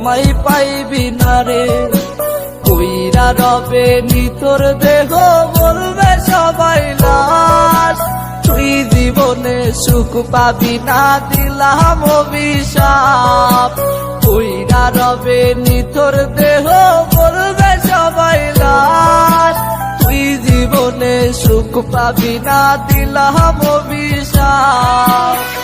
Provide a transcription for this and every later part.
আমায় পাইবি না রে। কইরা রবে নিতর দেহ, বলবে সবাই লাশ। তুই জীবনে সুখ পাবি না, দিলাম অভিশাপ। কইরা রবে নিতর দেহ, বলবে সবাই লাশ। তুই জীবনে সুখ পাবি না, দিলাম অভিশাপ।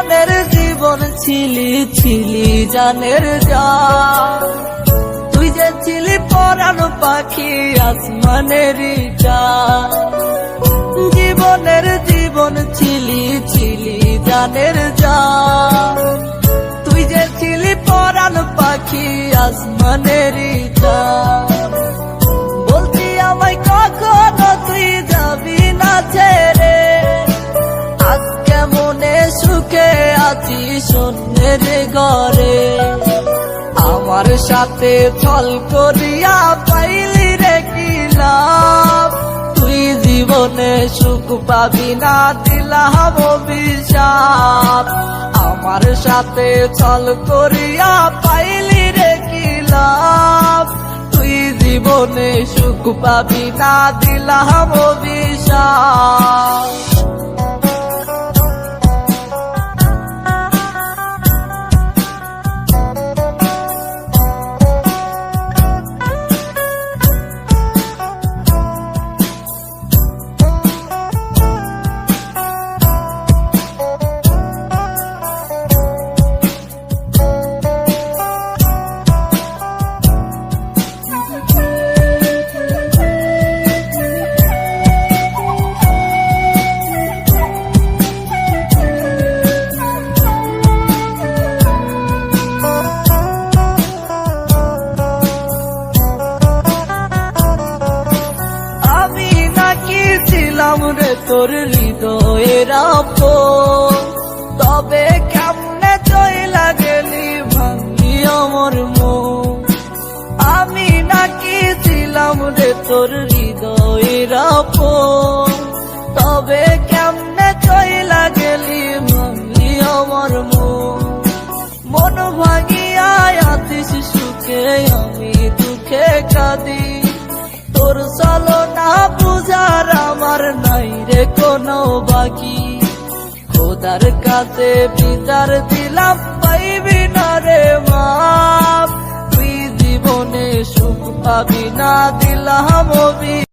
জীবনের জীবন ছিলি ছিলি জানের যা তুই যে ছিলি পরানো পাখি আসমানের যা জীবনের জীবন ছিলি ছিলি জানের যা ঘরে আমার সাথে ফল করিয়া পাইলি রে কি লাভ? তুই জীবনে সুখ পাবি না দিলাম অভিশাপ আমার সাথে চল করিয়া পাইলি রে কি লাভ? তুই জীবনে সুখ পাবি না দিলাম অভিশাপ আমি রে তোর হৃদয়ের। তবে কেমনে চইলা গেলি ভাঙি আমার মন আমি নাকি ছিলাম রে তোর হৃদয়ের। তবে কেমনে চইলা গেলি ভাঙি আমার মন মন ভাঙিয়া আতিস সুখে, আমি দুঃখে কাঁদি তোর চলো না পূজার আমার নাই রে কোনো বাকি। খোদার কাছে বিচার দিলাম, পাইবি না রে মা তুই জীবনে সুখ পাবি না, দিলাম